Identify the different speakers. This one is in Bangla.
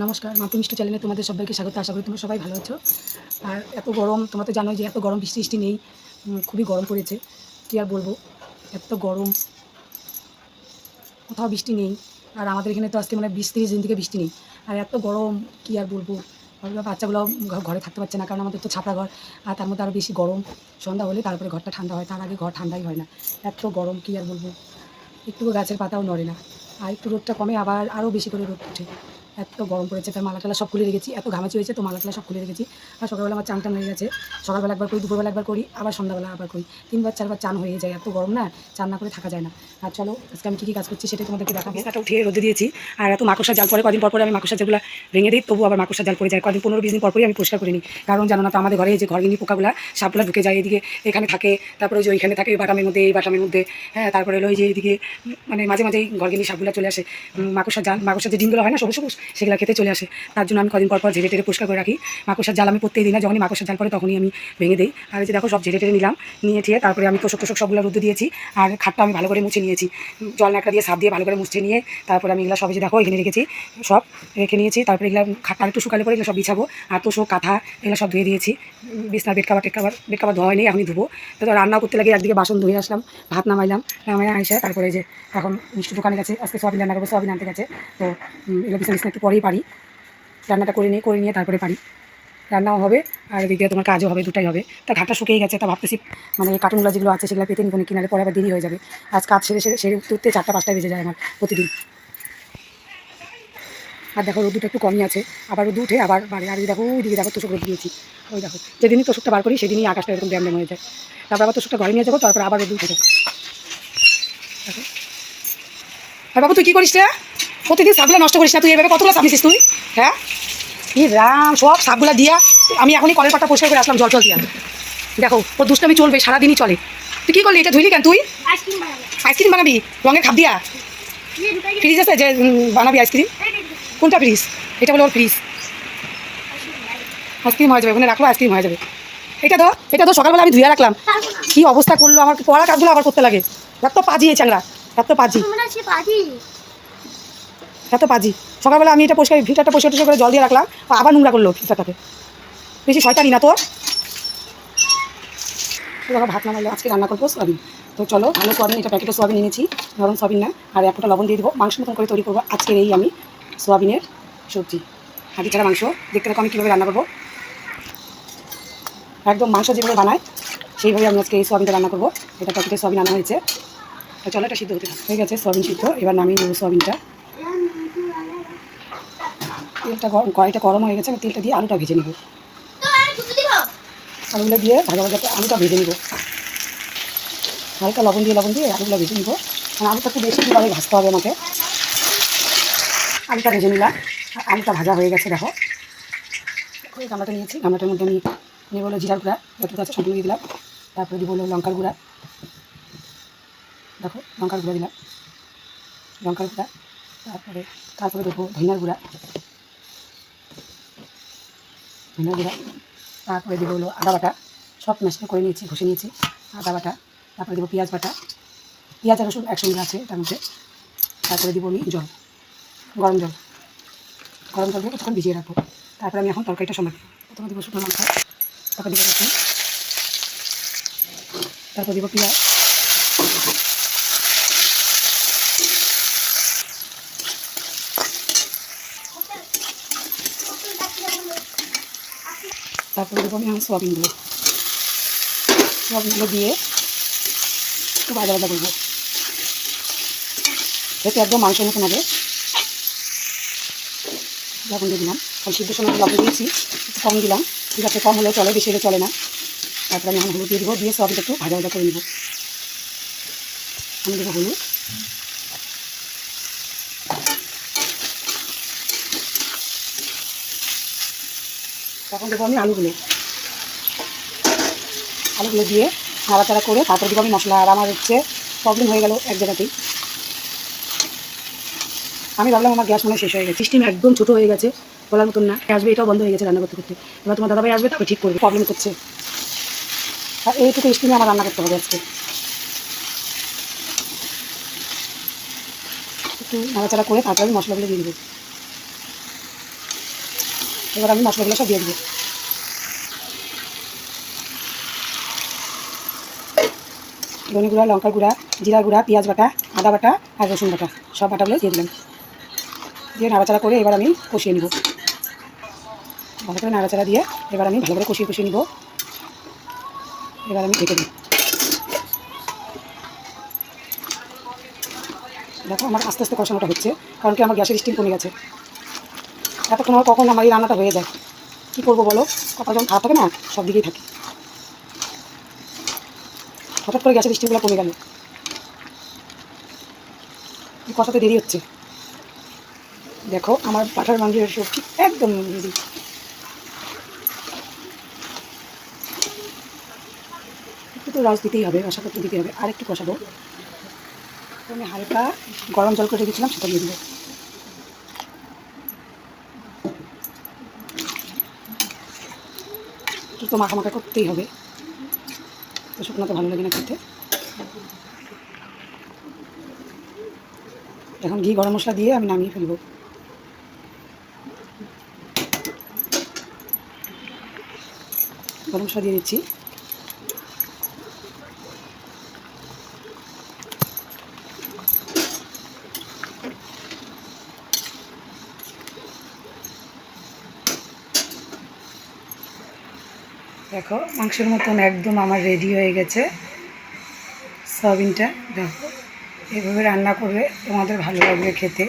Speaker 1: নমস্কার, মাতু মিষ্টি চ্যানেলে তোমাদের সবাইকে স্বাগত। আশা করি তোমরা সবাই ভালো আছো। আর এত গরম, তোমরা তো জানোই যে এত গরম বৃষ্টি বৃষ্টি নেই। খুবই গরম পড়েছে। কী আর বলব? এত গরম। কোথাও বৃষ্টি নেই। আর আমাদের এখানে তো আজকে মানে বিশ তিরিশ দিন থেকে বৃষ্টি নেই। আর এত গরম, কী আর বলব? বাচ্চাগুলো ঘরে থাকতে পারছে না, কারণ আমাদের তো ছাপড়া ঘর। আর তার মধ্যে আরও বেশি গরম। সন্ধ্যা হলে তারপরে ঘরটা ঠান্ডা হয়। তার আগে ঘর ঠান্ডাই হয় না। এত গরম, কী আর বলব? একটু গাছের পাতাও নড়ে না। আর একটু রোদটা কমে, আবার আরও বেশি করে রোদ ওঠে এত গরম পড়েছে তার মালা টালা সব খুলে রেখেছি এত ঘামাচি হয়েছে তো মালা টালা সব খুলে রেখেছি। আর সকালবেলা আমার চান টান হয়ে গেছে সকালবেলা একবার করি দুপুরবেলা একবার করি আবার সন্ধ্যাবেলা আবার করি। তিনবার চারবার চান হয়ে যায় এত গরম না চান না করে থাকা যায় না। আর চলো আজকে আমি কী কী কাজ করছি সেটাই তোমাদেরকে দেখাবো। বিছনাটা উঠিয়ে রোদে দিয়েছি আর এত মাকড়সা জাল পরে কদিন পর পরে আমি মাকড়সা যেগুলো ভেঙে দিই তবু আবার মাকড়সা জাল পড়ে যায়। কদিন পনেরো বিশ দিন পর পরই আমি পরিষ্কার করিনি। কারণ জানো না তো আমাদের ঘরে যে ঘরগিনি পোকাগুলো সাপগুলো ঢুকে যায় এদিকে এখানে থাকে তারপরে ওই যে ওইখানে থাকে এই বাটামের মধ্যে এই বাটামের মধ্যে হ্যাঁ তারপরে ওই যে এইদিকে উম, মানে মাঝে মাঝেই ঘরগিনি সাপগুলো চলে আসে। মাকড়সা জাল মাকড়সা যে ডিমগুলো হয় না সবুজ সবুজ সেগুলো খেতে চলে আসে। তার জন্য আমি কদিন পর পর ঝেড়ে টেড়ে পরিষ্কার করে রাখি। মাকড়সার জাল আমি প্রত্যেক দিন না যখনই মাকড়সার জাল পরে তখনই আমি ভেঙে দিই। আর যে দেখো সব ঝেড়ে টেড়ে নিলাম নিয়ে ঠিয়ে তারপরে আমি তোষক টোষক সবগুলো রুদ্দ দিয়েছি আর খাটটা আমি ভালো করে মুছে নিয়েছি। জল নাকড়া দিয়ে সাপ দিয়ে ভালো করে মুছে নিয়ে তারপরে আমি এগুলো সব যে দেখো এখানে রেখেছি সব রেখে নিয়েছি। তারপরে এগুলো খাটটা একটু শুকালে পরে এগুলো সব বিছাবো। আর তোষক কাঁথা এগুলো সব ধুয়ে দিয়েছি। উম, বিছনার বেড কাবার টেড কাবার বেড কাবার ধোয়া হয়নি এখনই ধুবো। তো রান্না করতে লাগে একদিকে বাসন ধুয়ে আসলাম ভাত নামাইলাম নামাই আইসা তারপরে যে এখন মিষ্টি দোকানে গেছে আজকে সয়াবিন রান্না করব সয়াবিন আনতে গেছে। তো এগুলো বিছনা বিছনা একটু পরেই পারি। রান্নাটা করে নিয়ে করে নিয়ে তারপরে পারি। রান্নাও হবে, আর এদিকে তোমার কাজও হবে, দুটাই হবে। তা ঘাটটা শুকিয়ে গেছে, তা ভাবতেছি মানে কার্টুনগুলো যেগুলো আছে, সেগুলো পেতে নিবো কিনারে পরে আবার দেরি হয়ে যাবে। আজ কাজ সেরে সেরে সেরে উঠতে উঠতে চারটা, পাঁচটা বেজে যায় আমার প্রতিদিন। আর দেখো রোদুটা একটু কমই আছে। আবার রোদ উঠে আবার বাড়ি। আর দেখো ওইদিকে দেখো তোষক রোদ দিয়েছি ওই দেখো, যেদিনই তোষকটা বার করি, সেদিনই আকাশটা এরকম ড্যাম হয়ে যায়। তারপর আবার তোষকটা ঘরে নিয়ে যাব, তারপর আবার রোদ উঠে যাব। আর বাবু, তুই কী করিস রে? প্রতিদিন সাপগুলো নষ্ট করিস না তুই এভাবে কতগুলো সাপ নিছিস তুই? হ্যাঁ? ই রাম সব সাপগুলা দিয়া আমি এখনই কলের পাটা পরিষ্কার করে আসলাম জল জল দিয়া। দেখো ও দুষ্টামি চলবে সারাদিনই চলে। তুই কী করলি? এটা ধুইলি কেন তুই?
Speaker 2: আইসক্রিম বানাবি।
Speaker 1: রঙের খাপ দিয়া? ফ্রিজ আছে যে বানাবি আইসক্রিম? কোনটা ফ্রিজ? এটা বলে ওর ফ্রিজ। আইসক্রিম। হয়ে যাবে ওখানে রাখল আইসক্রিম হয়ে যাবে। এটা তো এটা তো সকালবেলা আমি ধুয়ে রাখলাম। কি অবস্থা করল? আমার পড়া কাজগুলো আবার করতে লাগে। এত পাজি এই চ্যাংরা এত পাজি? এত পাজি। সকালবেলা আমি এটা পরিষ্কার ফিল্টারটা পরিষ্কার করে জল দিয়ে রাখলাম আবার নোংরা করল ফিল্টারটাকে। বেশি শয়তানি না তোর। দেখো ভাত নামাইলো আজকে রান্না করব সোয়াবিন। তো চলো, ভালো সোয়াবিন, এটা প্যাকেটে সোয়াবিন এনেছি। নরম সোয়াবিন না। আর এক ফোঁটা লবণ দিয়ে দেবো। মাংস মতন করে তৈরি করব। আজকের এই আমি সোয়াবিনের সবজি। হাঁটি ছাড়া মাংস। দেখতে থাকো আমি কীভাবে রান্না করব। একদম মাংস যেভাবে বানায়, সেইভাবে আমি আজকে এই সোয়াবিনটা রান্না করব। এটা প্যাকেটে সোয়াবিন আনা হয়েছে। চলো এটা সিদ্ধ হতে। হয়ে গেছে, সোয়াবিন সিদ্ধ। এবার নামিয়ে নেব সোয়াবিনটা। তেলটা গরম, কড়াইটা গরম হয়ে গেছে, আমি তেলটা দিয়ে আলুটা ভেজে নেব। আলুগুলো দিয়ে ভাজা ভাজা করে আলুটা ভেজে নেব। হালকা লবণ দিয়ে লবণ দিয়ে আলুগুলো ভেজে নেব। মানে আলুটা একটু বেশি কীভাবে ভাজতে হবে আমাকে। আলুটা ভেজে নিলাম। আলুটা ভাজা হয়ে গেছে, দেখো। দেখো এই গামলাটা নিয়েছি, গামলাটার মধ্যে আমি নেব হলো জিরার গুঁড়া আছে সবগুলো দিয়ে দিলাম। তারপরে দিব হলো লঙ্কার গুঁড়া। দেখো, লঙ্কার গুঁড়া দিলাম। লঙ্কার গুঁড়া, তারপরে তারপরে দেবো ধনিয়ার গুঁড়া। ধনিয়া গুঁড়া তারপরে দেবো হলো আদা বাটা। সব মেশিনে করে নিয়েছি, ঘষে নিয়েছি। আদা বাটা, তারপরে দেবো পেঁয়াজ বাটা। পেঁয়াজ আর রসুন একসঙ্গে আছে তার মধ্যে। তারপরে দেবো আমি জল, গরম জল। গরম জল দিয়ে কিছুক্ষণ ভিজিয়ে রাখব। তারপরে আমি এখন তরকারিটা সময় প্রথমে দেবো শুকনো লঙ্কা, তারপর দেবো রসুন, তারপর দেবো পেঁয়াজ। তারপরে দেবো আমি আমার সোয়াবিনগুলো সোয়াবিনগুলো দিয়ে একটু ভাজা ভাজা করব। এতে একদম মাংসের মতন হবে। লবণ দিয়ে দিলাম। কারণ সিদ্ধ সময় লবণ দিয়েছি, একটু কম দিলাম। ঠিক আছে, কম হলেও চলে, বেশি হলে চলে না। তারপরে আমি হলুদ দিয়ে দেবো, দিয়ে সোয়াবিনটা একটু ভাজা ভাজা করে নেব। আমি দেবো হলুদ। তখন দেবো আমি আলুগুলো আলুগুলো দিয়ে নাড়াচাড়া করে তারপরে দেবো আমি মশলা আর আমার হচ্ছে প্রবলেম হয়ে গেল এক জায়গাতেই। আমি ভাবলাম আমার গ্যাস মনে শেষ হয়ে গেছে। সিস্টেম একদম ছোটো হয়ে গেছে, বলার মতন না। আসবে এটাও বন্ধ হয়ে গেছে রান্না করতে করতে। এবার তোমার দাদাভাই আসবে, তারপরে ঠিক করবে প্রবলেম করছে। আর এইটুকু স্টিমে আমার রান্না করতে হবে আজকে। একটু নাড়াচাড়া করে তারপরে আমি মশলাগুলো দিয়ে দেবো। এবার আমি মশলাগুলো সব দিয়ে দেবো। ধনে গুঁড়া, লঙ্কার গুঁড়া জিরা গুঁড়া, পেঁয়াজ বাটা, আদা বাটা আর রসুন বাটা, সব বাটাগুলো দিয়ে দিলাম। দিয়ে নাড়াচাড়া করে এবার আমি কষিয়ে নিব। ভালো করে নাড়াচাড়া দিয়ে এবার আমি ভালো করে কষিয়ে কষিয়ে নিব। এবার আমি ঢেকে দিই দেখো আমার আস্তে আস্তে কষানোটা হচ্ছে, কারণ কি আমার গ্যাসের স্টিম কমে গেছে। এতক্ষণ আমার কখন আমার এই রান্নাটা হয়ে যায়? কী করব বলো? কপাল যখন খারাপ থাকে না? সব দিকেই থাকে। হঠাৎ করে গ্যাসের স্টিমগুলো কমে গেল। কষাতে দেরি হচ্ছে। দেখো, আমার পাঠার মাংসের সবজি একদম রেডি একটু তো রস দিতেই হবে, রসাপত্র দিতে হবে। আর একটু কষাবো। আমি হালকা গরম জল করে রেখেছিলাম, সেটা দিয়ে দেবো। তো মাখা করতেই হবে। তো শুকনো তো ভালো লাগে না খেতে। এখন ঘি গরম মশলা দিয়ে আমি নামিয়ে ফেলব। গরম মশলা দিয়ে দিচ্ছি। দেখো, মাংসের মতন একদম আমার রেডি হয়ে গেছে। সয়াবিনটা দেখো, এভাবে রান্না করবে তোমাদের ভালো লাগবে খেতে।